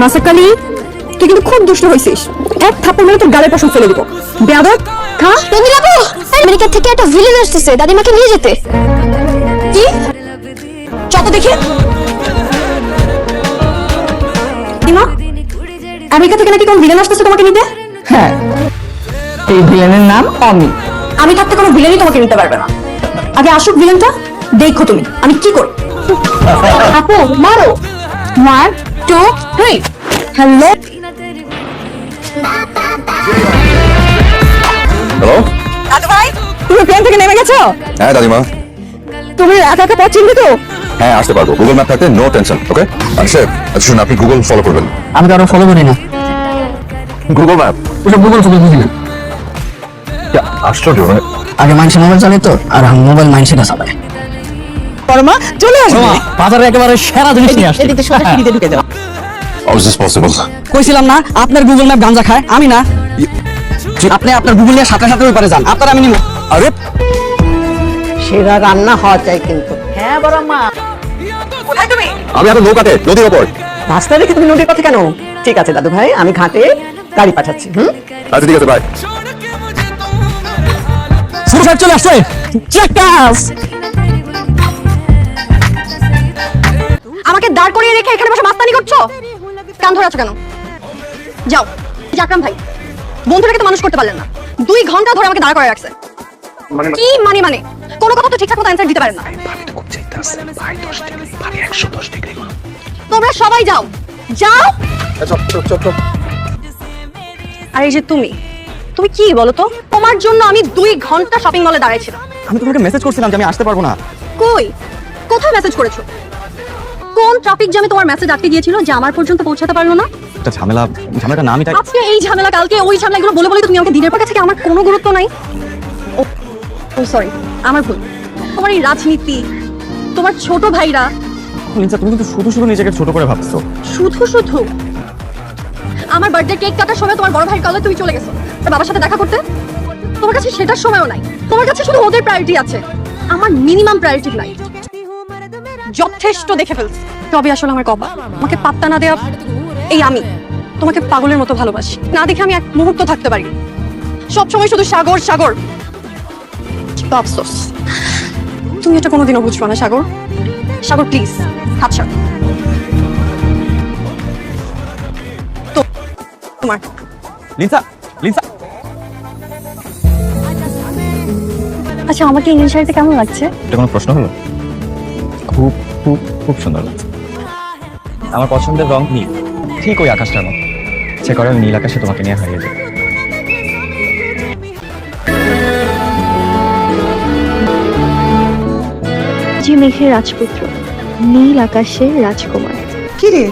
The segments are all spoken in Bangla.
নাসাকালি তুই কিন্তু খুব দুষ্ট হয়েছিস এক থাপ্পড় মেরে তোর গালের পশম ফেলে দিব। বেয়াদব খা। তুমি যাব আমেরিকা থেকে একটা ভিলেন আসতেছে দাদিমাকে নিয়ে যেতে। কি? যত দেখি। দিমা আমেরিকা থেকে নাকি কোন ভিলেন আসতেছে তোমাকে নিতে? হ্যাঁ এই ভিলেনের নাম অমি। আমি থাকতে কোনো ভিলেনই তোমাকে নিতে পারবে না। আগে আসুক ভিলেনটা দেখো তুমি আমি কি করি? আপু মারো। One two three hello hello দাদু ভাই তুমি প্লেন থেকে নেমে গেছো? হ্যাঁ দাদিমা। তুমি একা একা পথ চিনবে তো? হ্যাঁ আসতে পারব। গুগল ম্যাপ থাকতে নো টেনশন ওকে আচ্ছা আচ্ছা শুনুন আপনি গুগল ফলো করবেন। আমি তো আরও ফলো করি না। গুগল ম্যাপ ওসব গুগল ফলো বুঝি না আশ্চর্য আগে মানুষের মোবাইল চালাই তো আর আমি মোবাইল মানুষের চালাই পরমা চলে আসবে। বাজারে একেবারে সেরা জিনিস নিয়ে আসছে। এদিকে সোজা সিঁড়িতে ঢুকে যাও। হাউ ইজ দিস পসিবল কইছিলাম না আপনার গুগল ম্যাপ গাঞ্জা খায় আমি না। আপনি আপনার গুগল নিয়ে সাথে সাথে ব্যাপারে যান আপনার আমি নিব। আরে! সেরা রান্না হওয়া চাই কিন্তু। হ্যাঁ বড় মা কোথায় তুমি? আমি নৌকাতে নদীর ওপর। রাস্তায় রেখে তুমি নদীর পথে কেন? ঠিক আছে দাদু ভাই আমি ঘাটে গাড়ি পাঠাচ্ছি হুম? আচ্ছা ঠিক আছে সুসাইড চলে আসছে। চেকাস দাঁড় করিয়ে রেখে এখানে বসে মাস্তানি করছ? কান ধরে আছো কেন? যাও জাকরাম ভাই বন্ধুটাকে তো মানুষ করতে পারলেন না। দুই ঘণ্টা ধরে আমাকে দাঁড় করে রাখছে। কি মানে মানে? কোনো কথা তো ঠিকঠাক মতো অ্যান্সার দিতে পারেন না। তোমরা সবাই যাও। যাও। আর এই যে তুমি তুমি কি বলো তো? তোমার জন্য আমি দুই ঘণ্টা শপিং মলে দাঁড়াইছিলাম। আমি তোমাকে মেসেজ করছিলাম যে আমি আসতে পারব না। কই? কোথায় মেসেজ করেছ? কোন ট্রাফিক জ্যামে তোমার মেসেজ আটকে গিয়েছিল যে আমার পর্যন্ত পৌঁছাতে পারল না? একটা ঝামেলা ঝামেলাটা না আমি তাই। আজকে এই ঝামেলা কালকে ওই ঝামেলা এগুলো বলে বলে তুমি আমাকে দিনের পর কাছে আমার কোনো গুরুত্ব নাই? ও সরি আমার ভুল। তোমার এই রাজনীতি তোমার ছোট ভাইরা। লিনসা তুমি কিন্তু শুধু শুধু নিজেকে ছোট করে ভাবছ। শুধু শুধু আমার বার্থডে কেক কাটার সময় তোমার বড় ভাইয়ের কলে তুমি চলে গেছো। তোর বাবার সাথে দেখা করতে? তোমার কাছে সেটার সময়ও নাই। তোমার কাছে শুধু ওদের প্রায়োরিটি আছে। আমার মিনিমাম প্রায়োরিটি নাই। যথেষ্ট দেখে ফেলছি। তবে আসলে আমার কপা আমাকে পাত্তা না দেওয়া এই আমি। তোমাকে পাগলের মতো ভালোবাসি। না দেখে আমি এক মুহূর্ত থাকতে পারি। সব সময় শুধু সাগর সাগর। আফসোস। তুমি এটা কোনোদিনও বুঝবে না সাগর। সাগর প্লিজ হাত তো তোমার লিনসা লিনসা আচ্ছা আমাকে ইংলিশ শাড়িতে কেমন লাগছে? এটা কোনো প্রশ্ন হলো? খুব খুব খুব সুন্দর লাগছে। আমার পছন্দের রং নীল। ঠিক ওই আকাশটার মতো। সে করে নীল আকাশে তোমাকে নিয়ে হারিয়ে যাই যে মেঘের রাজপুত্র নীল আকাশের রাজকুমার। কি রে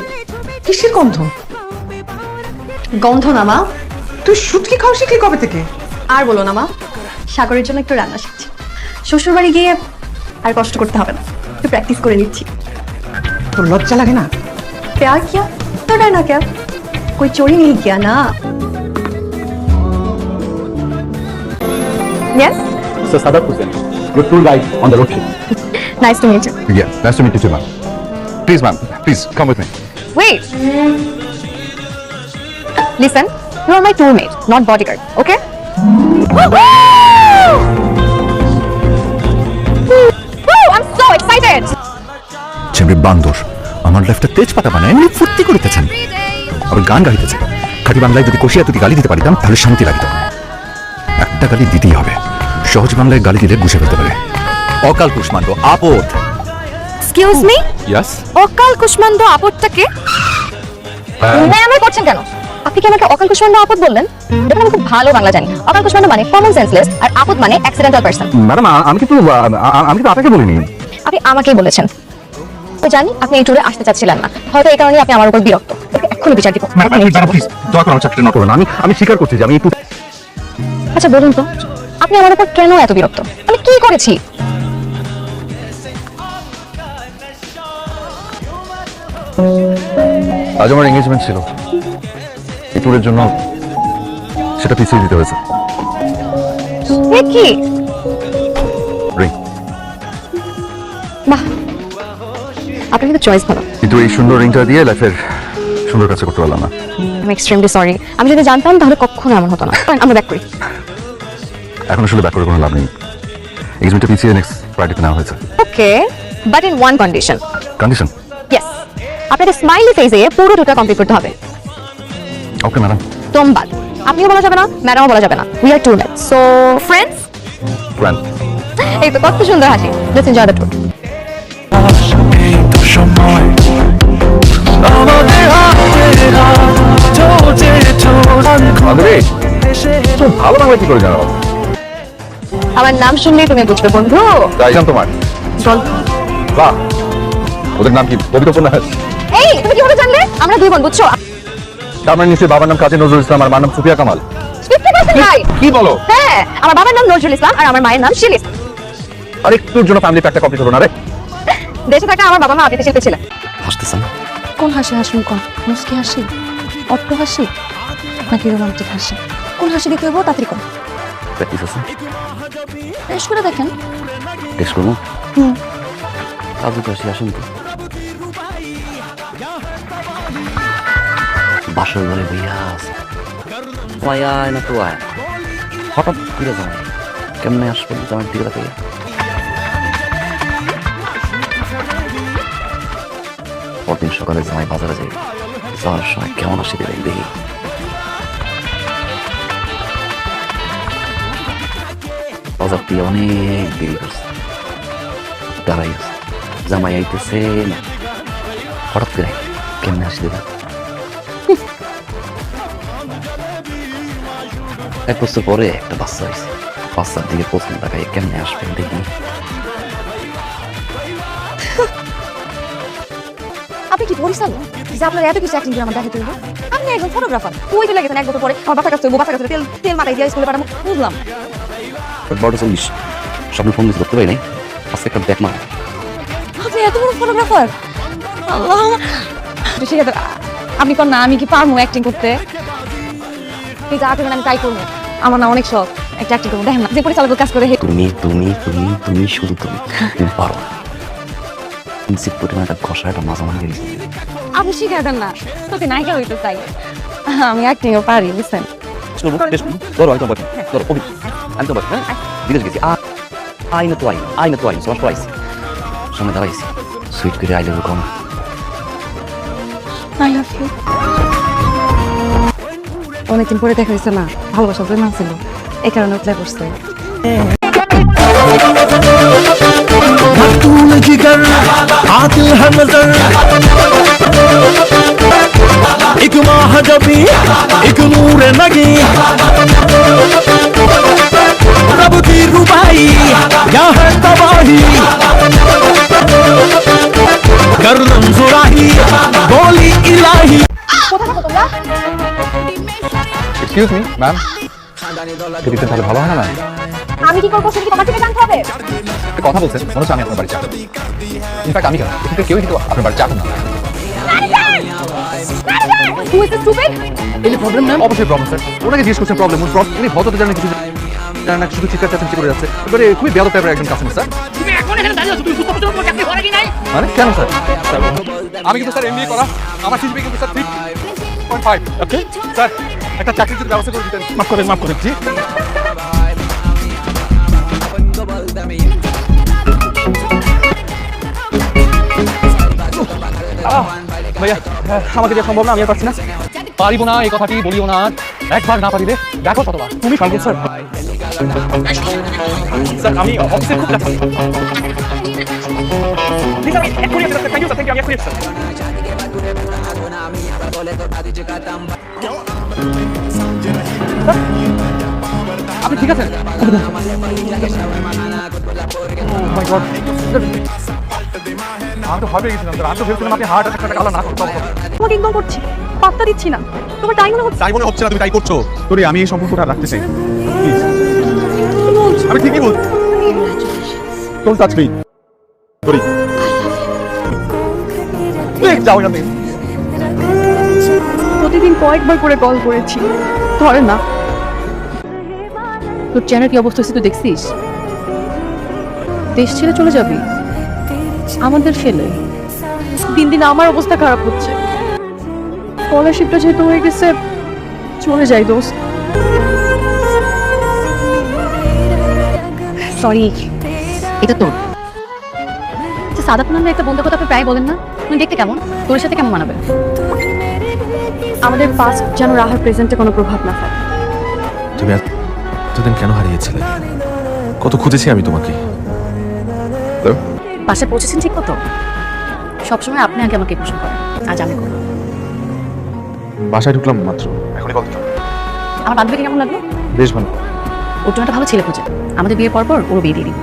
কিসের গন্ধ? গন্ধ না মা। তুই শুটকি খাওয়া শিখলি কবে থেকে? আর বলো না মা সাগরের জন্য একটু রান্না শিখছি। শ্বশুর বাড়ি গিয়ে আর কষ্ট করতে হবে না। একটু প্র্যাকটিস করে নিচ্ছি। তোর লজ্জা লাগে না? प्यार किया तो डरना क्या? कोई चोरी नहीं किया ना? Yes sir Sadat Hussain your tour guide on the road trip nice to meet you yes nice to meet you ma'am please ma'am please come with me wait listen you are my tourmate not bodyguard okay Ciebie bandur. আমার লাইফটা তেজপাতা বানায় এমনি ফুর্তি করিতেছেন। আবার গান গাইতেছে খাঁটি বাংলায় যদি কষিয়া তুই গালি দিতে পারিতাম তাহলে শান্তি লাগিত। একটা গালি দিতেই হবে। সহজ বাংলায় গালি দিলে বুঝে ফেলতে পারে। অকাল কুষ্মাণ্ড আপদ। এক্সকিউজ মি ইয়াস অকাল আপদটাকে ম্যামে করছেন কেন? আপনি কি আমাকে অকাল কুষ্মান্ড আপদ বললেন? দেখুন আমি খুব ভালো বাংলা জানি। অকাল কুষ্মান্ড মানে কমন সেন্সলেস আর আপদ মানে অ্যাক্সিডেন্টাল পারসন ম্যাডাম আমি কিন্তু আমি কিন্তু আপনাকে বলিনি। আপনি আমাকেই বলেছেন। তো জানি আপনি এই ট্যুরে আসতে চাচ্ছিলেন না। হয়তো এই কারণে আপনি আমার উপর বিরক্ত। এক্ষুনি বিচার দিব। আমি আমি স্বীকার করছি যে আমি একটু আচ্ছা বলুন তো আপনি আমার উপর কেন এত বিরক্ত? আমি কি করেছি? আজ আমার এঙ্গেজমেন্ট ছিল। এই ট্যুরের জন্য সেটা পিছিয়ে দিতে হয়েছে। কি? বাহ আপনার কিন্তু চয়েস ভালো। কিন্তু এই সুন্দর রিংটা দিয়ে লাইফের সুন্দর কাছে করতে পারলাম না। আমি এক্সট্রিমলি সরি আমি যদি জানতাম তাহলে কখনো এমন হতো না। আমরা ব্যাক করি। এখন আসলে ব্যাক করে কোনো লাভ নেই। এক্সিবিটটা পিছিয়ে নেক্সট ফ্রাইডেতে নেওয়া হয়েছে। Okay but in one condition condition yes আপনাকে স্মাইলি ফেসে পুরো দুটো কমপ্লিট করতে হবে। ওকে ম্যাডাম তোমবাদ আপনিও বলা যাবে না ম্যাডামও বলা যাবে না। We are tourmate so friends friend এই তো কত সুন্দর হাসি। Let's enjoy the tour Madhuri তুমি ভালো বাংলা কি করে জানো? আমার নাম শুনলেই তুমি বুঝবে বন্ধু। তাই জান তোমার। গল্প বাহ। ওদের নাম কি? কবিতা উপন্যাস এই তুমি কীভাবে জানলে? আমরা দুই বোন বুঝছ? মানে নিশ্চয়ই বাবার নাম কাজী নজরুল ইসলাম আর মার নাম সুফিয়া কামাল। কি বলো? হ্যাঁ আমার বাবার নাম নজরুল ইসলাম আর আমার মায়ের নাম শিলিস। আর একটুর জন্য ফ্যামিলি প্যাকটা কমপ্লিট হলো না রে। দেশে থাকা আমার বাবা মা আদিতে শিল্পী ছিলেন। হাসতেছেন কোন হাসি হাসুন কোন মুসকি হাসি? অট্ট হাসি? নাকি রোমান্টিক হাসি? কোন হাসি দিতে হইব তাড়াতাড়ি কোন প্র্যাকটিস আছে? বেশ করে দেখেন। টেস্ট করব? হুম। কাজু কাশি আসেন তো। বাসর ঘরে বইয়া আছে। ওই আয় না তো আয়। হঠাৎ ফিরে যাও। কেমনে আসব আমার দিকে তাকাইয়া পরদিন সকালে জামাই বাজারে যাই। যাওয়ার সময় কেমন আসি দেবে দেখি। বাজার দিয়ে অনেক দেরি করছে। দাঁড়াই আছে। জামাই আইতেছে না। হঠাৎ করে কেমনে আসি দেবে এক বছর পরে একটা বাচ্চা হয়েছে। বাচ্চার দিকে প্রথম তাকাই কেমনে আসবেন দেখি? কি পরিচালক যে আপনার এত কিছু অ্যাক্টিং আমার দেখাতে আপনি একজন ফটোগ্রাফার ওই তো লেগেছেন এক বছর পরে? আমার বাচ্চা কাছে বাচ্চা কাছে তেল তেল মাথায় দিয়ে স্কুলে পাঠাবো। বুঝলাম। চল্লিশ স্বপ্ন ফোন করতে পারি নাই। আজকে একটা ব্যাক মার আপনি এত বড় ফটোগ্রাফার আল্লাহ। ঠিক আছে আপনি কোন না আমি কি পারব অ্যাক্টিং করতে? এই যা করবেন আমি তাই করব। আমার না অনেক শখ একটা অ্যাক্টিং করব। দেখেন না যে পরিচালকের কাজ করে তুমি তুমি তুমি তুমি শুধু তুমি। তুমি পারো ইনসিপ পরিমাণ একটা ঘষা একটা মারি গেছে আপনি শিখে দেন না তোকে নায়িকা হইতে চাই। আমি অ্যাক্টিংও পারি বুঝছেন? ধরো আমি তোমার ধরো কবি আমি তোমার হ্যাঁ? বিদেশ গেছি। আ আই না তো আই আই না তো আই সমাজ পাইছি সামনে দাঁড়াইছি। সুইট করে আই লেবু কম। I love you. অনেকদিন পরে দেখা হয়েছে না ভালোবাসা প্রেম ছিল এই কারণে উঠলে পড়ছে। की कर आतिल है नज़र। एक माह जबी एक नूर नगी। रब की रुबाई या है तबाही। गर्दन जुराही बोली इलाही। एक्सक्यूज मी मैम कितने साल भावा है ना मैम আমি কি করব? সেটা কি তোমার থেকে জানতে হবে। কথা বলছেন মনে হচ্ছে আমি আপনার বাড়ি চাকর ইনফ্যাক্ট আমি কেন? এখানে কেউই কিন্তু আপনার বাড়ি চাকর না। প্রবলেম অবশ্যই প্রবলেম স্যার ওনাকে জিজ্ঞেস করছেন প্রবলেম উনি ভদ্র তো জানেন কিছু। জানেন না শুধু চিৎকার চাচাচ্ছি করে যাচ্ছে। এবারে খুবই বেয়াদব টাইপের একজন কাস্টমার স্যার তুমি এখন এখানে দাঁড়িয়ে আছো তুমি বুঝতে পারছ তোমার চাকরি হওয়ার নাই? মানে কেন স্যার আমি কিন্তু স্যার এমবিএ করা। আমার সিজিপি কিন্তু স্যার 3.5 ওকে স্যার একটা চাকরির ব্যবস্থা করে দিতেন। মাফ করেন মাফ করেন জি। হ্যাঁ, আমাকে যে সম্ভব না আমি পারছি না। পারিব না এই কথাটি বলিও না একবার না পারিলে দেখো শতবার। তুমি পারব স্যার। স্যার আমি খুব আপনি ঠিক God. আমি তো ভয় গেছিলাম আমি তো ভেবেছিলাম আপনি হার্ট অ্যাটাক আলো না করতে তোমাকে ইগনোর করছি পাত্তা দিচ্ছি না। তোমার টাইম মনে হচ্ছে তাই মনে হচ্ছে না তুমি তাই করছ। তোরে আমি এই সম্পর্কটা রাখতে চাই আমি ঠিকই বলছি। Don't touch me sorry please যাও এখান থেকে। প্রতিদিন কয়েকবার করে কল করেছি। ধরে না। তোর চ্যানেল কি অবস্থা হয়েছে তুই দেখছিস? দেশ ছেড়ে চলে যাবি? আমাদের ফেলে। দিন দিন আমার অবস্থা খারাপ হচ্ছে। স্কলারশিপটা যেহেতু হয়ে গেছে চলে যাই দোস্ত। সরি এটা তোর। আচ্ছা সাদাত নামে একটা বন্ধুর কথা আপনি প্রায় বলেন না। তুমি দেখতে কেমন? তোর সাথে কেমন মানাবে? আমাদের পাস্ট যেন রাহার প্রেজেন্টে কোনো প্রভাব না ফেলে। তুমি এতদিন কেন হারিয়েছিলে? কত খুঁজেছি আমি তোমাকে। পাশে পৌঁছেছেন ঠিক মতো? সবসময় আপনি আগে আমাকে প্রশ্ন করেন। আজ আমি করব। বাসায় ঢুকলাম মাত্র। এখনই কল দিলাম আমার বান্ধবীকে কেমন লাগল? বেশ ভালো। ওর জন্য একটা ভালো ছেলে খুঁজে আমাদের বিয়ে পর পর ওর বিয়ে দিয়ে দিই